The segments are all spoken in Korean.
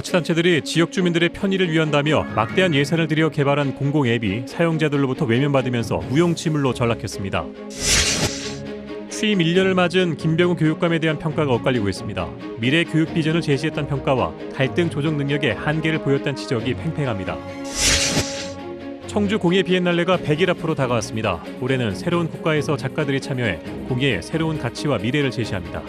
자치단체들이 지역 주민들의 편의를 위한다며 막대한 예산을 들여 개발한 공공 앱이 사용자들로부터 외면받으면서 무용지물로 전락했습니다. 취임 1년을 맞은 김병우 교육감에 대한 평가가 엇갈리고 있습니다. 미래 교육 비전을 제시했던 평가와 갈등 조정 능력의 한계를 보였다는 지적이 팽팽합니다. 청주 공예 비엔날레가 100일 앞으로 다가왔습니다. 올해는 새로운 국가에서 작가들이 참여해 공예의 새로운 가치와 미래를 제시합니다.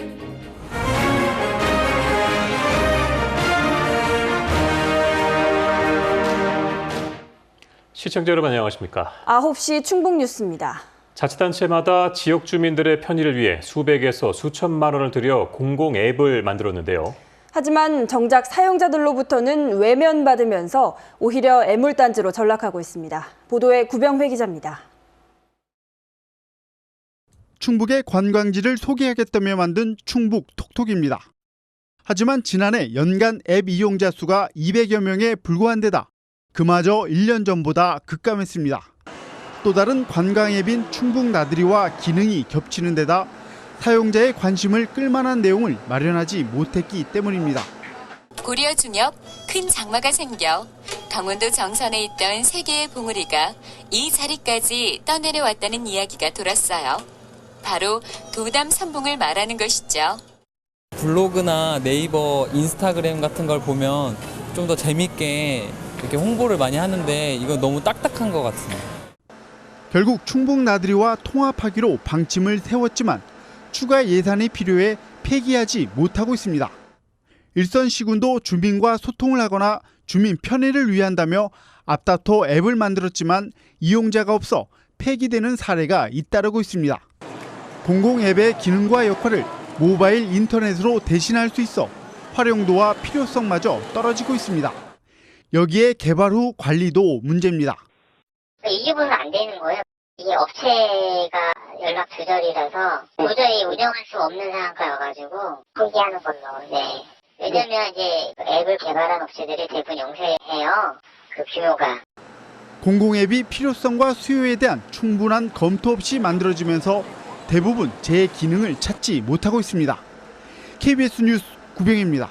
시청자 여러분 안녕하십니까? 9시 충북 뉴스입니다. 자치단체마다 지역 주민들의 편의를 위해 수백에서 수천만 원을 들여 공공 앱을 만들었는데요. 하지만 정작 사용자들로부터는 외면받으면서 오히려 애물단지로 전락하고 있습니다. 보도에 구병회 기자입니다. 충북의 관광지를 소개하겠다며 만든 충북 톡톡입니다. 하지만 지난해 연간 앱 이용자 수가 200여 명에 불과한 데다 그마저 1년 전보다 급감했습니다. 또 다른 관광 앱인 충북 나들이와 기능이 겹치는 데다 사용자의 관심을 끌만한 내용을 마련하지 못했기 때문입니다. 고려 중엽 큰 장마가 생겨 강원도 정선에 있던 세 개의 봉우리가 이 자리까지 떠내려왔다는 이야기가 돌았어요. 바로 도담 선봉을 말하는 것이죠. 블로그나 네이버, 인스타그램 같은 걸 보면 좀 더 재밌게 이렇게 홍보를 많이 하는데 이건 너무 딱딱한 것 같아요. 결국 충북 나들이와 통합하기로 방침을 세웠지만 추가 예산이 필요해 폐기하지 못하고 있습니다. 일선 시군도 주민과 소통을 하거나 주민 편의를 위한다며 앞다퉈 앱을 만들었지만 이용자가 없어 폐기되는 사례가 잇따르고 있습니다. 공공 앱의 기능과 역할을 모바일 인터넷으로 대신할 수 있어 활용도와 필요성마저 떨어지고 있습니다. 여기에 개발 후 관리도 문제입니다. 이게 보면 안 되는 거예요. 이게 업체가 연락 두절이라서 도저히 운영할 수 없는 상황까지 와가지고 포기하는 걸로. 네. 왜냐면 이제 앱을 개발한 업체들이 대부분 용세해요. 그 규모가. 공공 앱이 필요성과 수요에 대한 충분한 검토 없이 만들어지면서 대부분 제 기능을 찾지 못하고 있습니다. KBS 뉴스 구병입니다.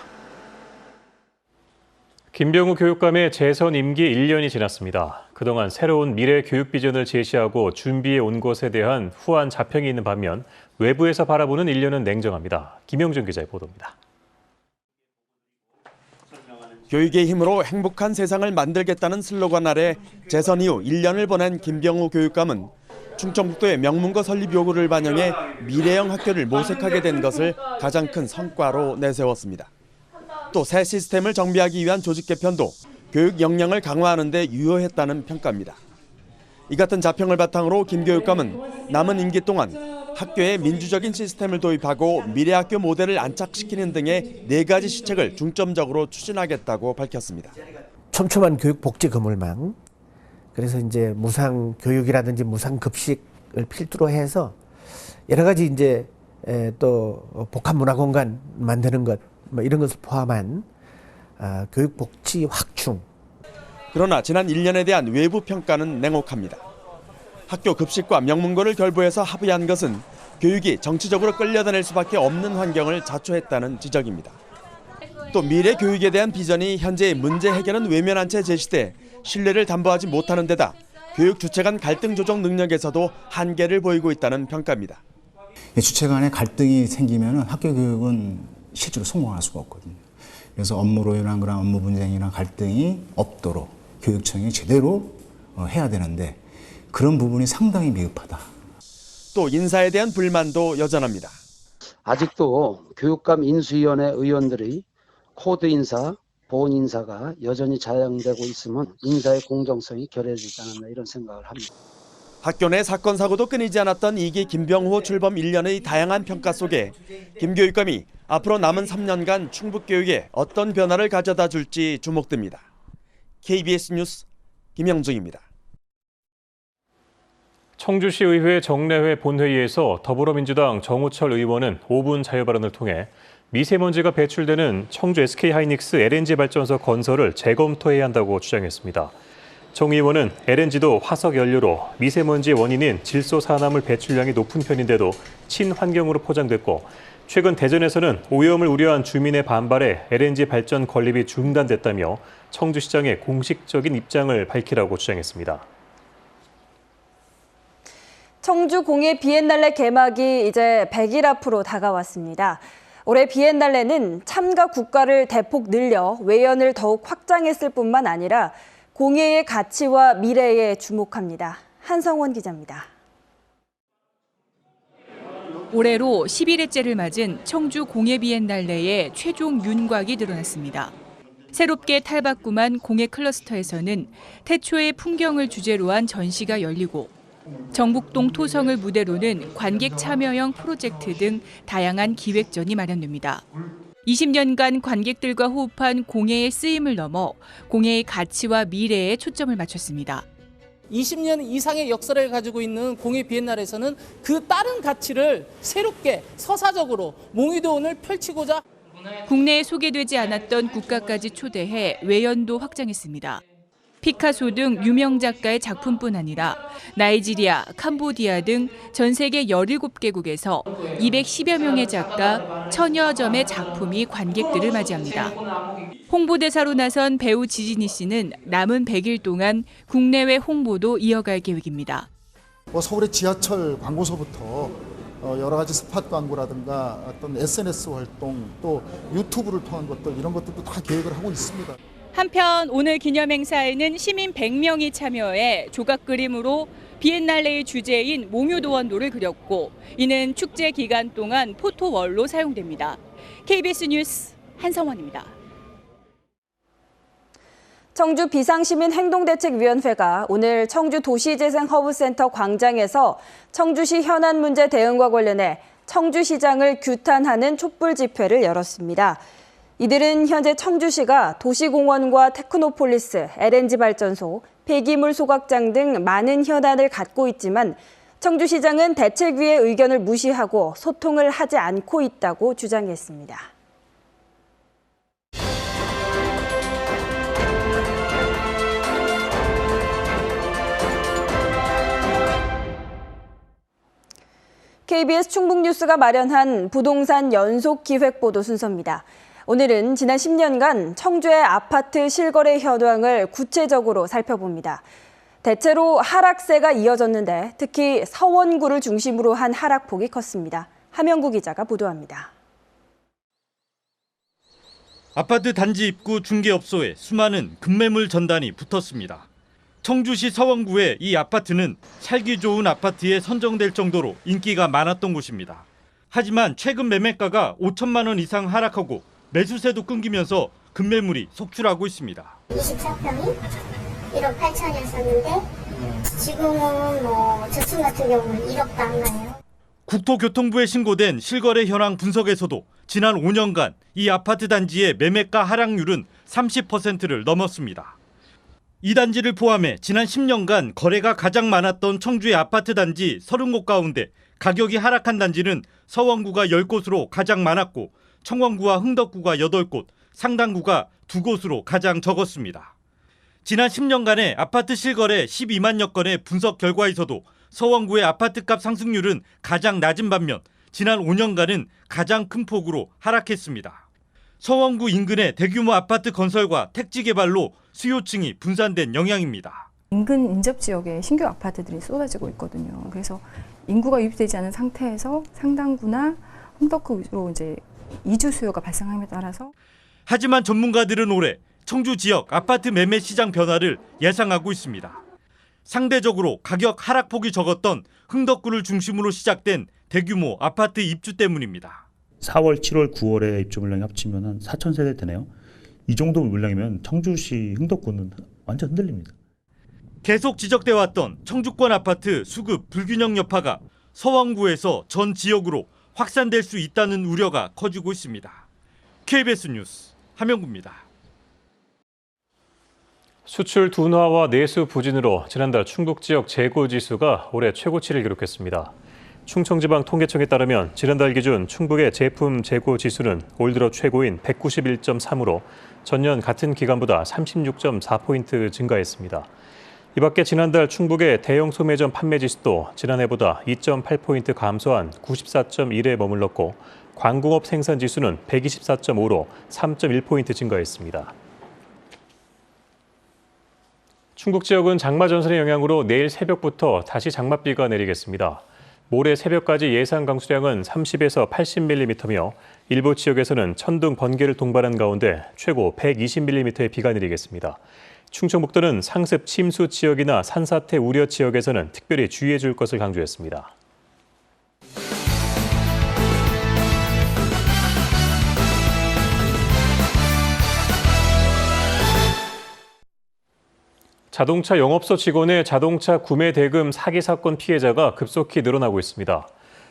김병우 교육감의 재선 임기 1년이 지났습니다. 그동안 새로운 미래 교육 비전을 제시하고 준비해 온 것에 대한 후한 자평이 있는 반면 외부에서 바라보는 1년은 냉정합니다. 김영준 기자의 보도입니다. 교육의 힘으로 행복한 세상을 만들겠다는 슬로건 아래 재선 이후 1년을 보낸 김병우 교육감은 충청북도의 명문고 설립 요구를 반영해 미래형 학교를 모색하게 된 것을 가장 큰 성과로 내세웠습니다. 또 새 시스템을 정비하기 위한 조직 개편도 교육 역량을 강화하는 데 유효했다는 평가입니다. 이 같은 자평을 바탕으로 김 교육감은 남은 임기 동안 학교에 민주적인 시스템을 도입하고 미래 학교 모델을 안착시키는 등의 네 가지 시책을 중점적으로 추진하겠다고 밝혔습니다. 촘촘한 교육 복지 건물망 그래서 이제 무상 교육이라든지 무상 급식을 필두로 해서 여러 가지 이제 에, 또 복합 문화 공간 만드는 것 뭐 이런 것을 포함한 아, 교육 복지 확충 그러나 지난 1년에 대한 외부 평가는 냉혹합니다. 학교 급식과 명문고를 결부해서 합의한 것은 교육이 정치적으로 끌려다닐 수밖에 없는 환경을 자초했다는 지적입니다. 또 미래 교육에 대한 비전이 현재의 문제 해결은 외면한 채 제시돼 신뢰를 담보하지 못하는 데다 교육 주체 간 갈등 조정 능력에서도 한계를 보이고 있다는 평가입니다. 주체 간에 갈등이 생기면 학교 교육은 실제로 성공할 수가 없거든요. 그래서 업무로 인한 그런 업무 분쟁이나 갈등이 없도록 교육청이 제대로 어, 해야 되는데 그런 부분이 상당히 미흡하다. 또 인사에 대한 불만도 여전합니다. 아직도 교육감 인수위원회 의원들의 코드 인사, 보훈 인사가 여전히 자양되고 있으면 인사의 공정성이 결여되지 않았나 이런 생각을 합니다. 학교 내 사건 사고도 끊이지 않았던 이기 김병호 출범 1년의 다양한 평가 속에 김 교육감이 앞으로 남은 3년간 충북 교육에 어떤 변화를 가져다 줄지 주목됩니다. KBS 뉴스 김영중입니다. 청주시 의회 정례회 본회의에서 더불어민주당 정우철 의원은 5분 자유 발언을 통해 미세먼지가 배출되는 청주 SK하이닉스 LNG 발전소 건설을 재검토해야 한다고 주장했습니다. 정 의원은 LNG도 화석 연료로 미세먼지 원인인 질소 산화물 배출량이 높은 편인데도 친환경으로 포장됐고 최근 대전에서는 오염을 우려한 주민의 반발에 LNG 발전 건립이 중단됐다며 청주시장에 공식적인 입장을 밝히라고 주장했습니다. 청주 공예 비엔날레 개막이 이제 100일 앞으로 다가왔습니다. 올해 비엔날레는 참가 국가를 대폭 늘려 외연을 더욱 확장했을 뿐만 아니라 공예의 가치와 미래에 주목합니다. 한성원 기자입니다. 올해로 11회째를 맞은 청주 공예 비엔날레의 최종 윤곽이 드러났습니다. 새롭게 탈바꿈한 공예 클러스터에서는 태초의 풍경을 주제로 한 전시가 열리고 정북동 토성을 무대로는 관객 참여형 프로젝트 등 다양한 기획전이 마련됩니다. 20년간 관객들과 호흡한 공예의 쓰임을 넘어 공예의 가치와 미래에 초점을 맞췄습니다. 20년 이상의 역사를 가지고 있는 공예 비엔날에서는 그 다른 가치를 새롭게 서사적으로 몽유도원을 펼치고자 국내에 소개되지 않았던 국가까지 초대해 외연도 확장했습니다. 피카소 등 유명 작가의 작품뿐 아니라 나이지리아, 캄보디아 등 전 세계 17개국에서 210여 명의 작가, 천여 점의 작품이 관객들을 맞이합니다. 홍보대사로 나선 배우 지진희 씨는 남은 100일 동안 국내외 홍보도 이어갈 계획입니다. 뭐 서울의 지하철 광고서부터 어, 여러 가지 스팟 광고라든가 어떤 SNS 활동 또 유튜브를 통한 것들 이런 것들도 다 계획을 하고 있습니다. 한편 오늘 기념 행사에는 시민 100명이 참여해 조각 그림으로 비엔날레의 주제인 몽유도원도를 그렸고 이는 축제 기간 동안 포토월로 사용됩니다. KBS 뉴스 한성원입니다. 청주 비상시민행동대책위원회가 오늘 청주 도시재생허브센터 광장에서 청주시 현안 문제 대응과 관련해 청주시장을 규탄하는 촛불 집회를 열었습니다. 이들은 현재 청주시가 도시공원과 테크노폴리스, LNG 발전소, 폐기물 소각장 등 많은 현안을 갖고 있지만 청주시장은 대책위의 의견을 무시하고 소통을 하지 않고 있다고 주장했습니다. KBS 충북뉴스가 마련한 부동산 연속 기획 보도 순서입니다. 오늘은 지난 10년간 청주의 아파트 실거래 현황을 구체적으로 살펴봅니다. 대체로 하락세가 이어졌는데 특히 서원구를 중심으로 한 하락폭이 컸습니다. 하명구 기자가 보도합니다. 아파트 단지 입구 중개업소에 수많은 급매물 전단이 붙었습니다. 청주시 서원구의 이 아파트는 살기 좋은 아파트에 선정될 정도로 인기가 많았던 곳입니다. 하지만 최근 매매가가 5천만 원 이상 하락하고 매수세도 끊기면서 급매물이 속출하고 있습니다. 24평이 1억 8천이었었는데 지금은 뭐 저층 같은 경우는 1억도 안 가요. 국토교통부에 신고된 실거래 현황 분석에서도 지난 5년간 이 아파트 단지의 매매가 하락률은 30%를 넘었습니다. 이 단지를 포함해 지난 10년간 거래가 가장 많았던 청주의 아파트 단지 30곳 가운데 가격이 하락한 단지는 서원구가 10곳으로 가장 많았고 청원구와 흥덕구가 8곳, 상당구가 2곳으로 가장 적었습니다. 지난 10년간의 아파트 실거래 12만여 건의 분석 결과에서도 서원구의 아파트값 상승률은 가장 낮은 반면 지난 5년간은 가장 큰 폭으로 하락했습니다. 서원구 인근의 대규모 아파트 건설과 택지 개발로 수요층이 분산된 영향입니다. 인근 인접 지역에 신규 아파트들이 쏟아지고 있거든요. 그래서 인구가 유입되지 않은 상태에서 상당구나 홍덕구로 이제 이주 수요가 발생함에 따라서 하지만 전문가들은 올해 청주 지역 아파트 매매 시장 변화를 예상하고 있습니다. 상대적으로 가격 하락폭이 적었던 흥덕구를 중심으로 시작된 대규모 아파트 입주 때문입니다. 4월, 7월, 9월에 입주 물량이 합치면 한 4천 세대 되네요. 이 정도 물량이면 청주시 흥덕구는 완전 흔들립니다. 계속 지적돼 왔던 청주권 아파트 수급 불균형 여파가 서왕구에서 전 지역으로 확산될 수 있다는 우려가 커지고 있습니다. KBS 뉴스 하명구입니다. 수출 둔화와 내수 부진으로 지난달 충북 지역 재고 지수가 올해 최고치를 기록했습니다. 충청지방 통계청에 따르면 지난달 기준 충북의 제품 재고 지수는 올 들어 최고인 191.3으로 전년 같은 기간보다 36.4포인트 증가했습니다. 이 밖에 지난달 충북의 대형 소매점 판매 지수도 지난해보다 2.8포인트 감소한 94.1에 머물렀고 광공업 생산 지수는 124.5로 3.1포인트 증가했습니다. 충북 지역은 장마 전선의 영향으로 내일 새벽부터 다시 장맛비가 내리겠습니다. 모레 새벽까지 예상 강수량은 30에서 80mm며 일부 지역에서는 천둥, 번개를 동반한 가운데 최고 120mm의 비가 내리겠습니다. 충청북도는 상습 침수 지역이나 산사태 우려 지역에서는 특별히 주의해 줄 것을 강조했습니다. 자동차 영업소 직원의 자동차 구매 대금 사기 사건 피해자가 급속히 늘어나고 있습니다.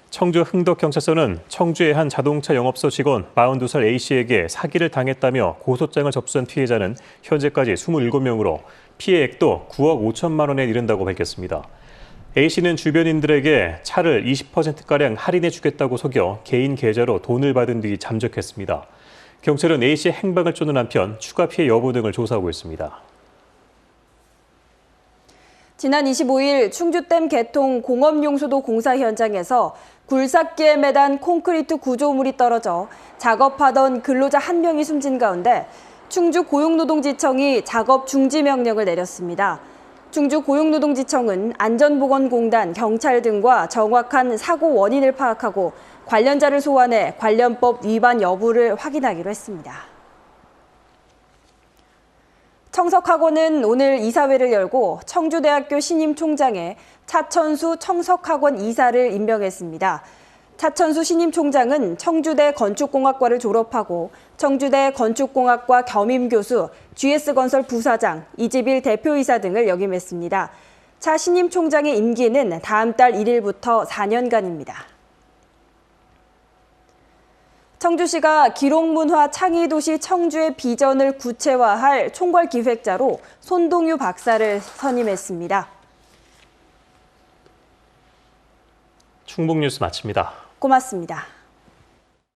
청주 흥덕경찰서는 청주의 한 자동차 영업소 직원 42살 A씨에게 사기를 당했다며 고소장을 접수한 피해자는 현재까지 27명으로 피해액도 9억 5천만 원에 이른다고 밝혔습니다. A씨는 주변인들에게 차를 20%가량 할인해 주겠다고 속여 개인 계좌로 돈을 받은 뒤 잠적했습니다. 경찰은 A씨의 행방을 쫓는 한편 추가 피해 여부 등을 조사하고 있습니다. 지난 25일 충주댐 개통 공업용수도 공사 현장에서 굴삭기에 매단 콘크리트 구조물이 떨어져 작업하던 근로자 한 명이 숨진 가운데 충주 고용노동지청이 작업 중지 명령을 내렸습니다. 충주 고용노동지청은 안전보건공단, 경찰 등과 정확한 사고 원인을 파악하고 관련자를 소환해 관련법 위반 여부를 확인하기로 했습니다. 청석학원은 오늘 이사회를 열고 청주대학교 신임 총장에 차천수 청석학원 이사를 임명했습니다. 차천수 신임 총장은 청주대 건축공학과를 졸업하고 청주대 건축공학과 겸임교수, GS건설 부사장, 이지빌 대표이사 등을 역임했습니다. 차 신임 총장의 임기는 다음 달 1일부터 4년간입니다. 청주시가 기록문화 창의도시 청주의 비전을 구체화할 총괄 기획자로 손동유 박사를 선임했습니다. 충북 뉴스 마칩니다. 고맙습니다.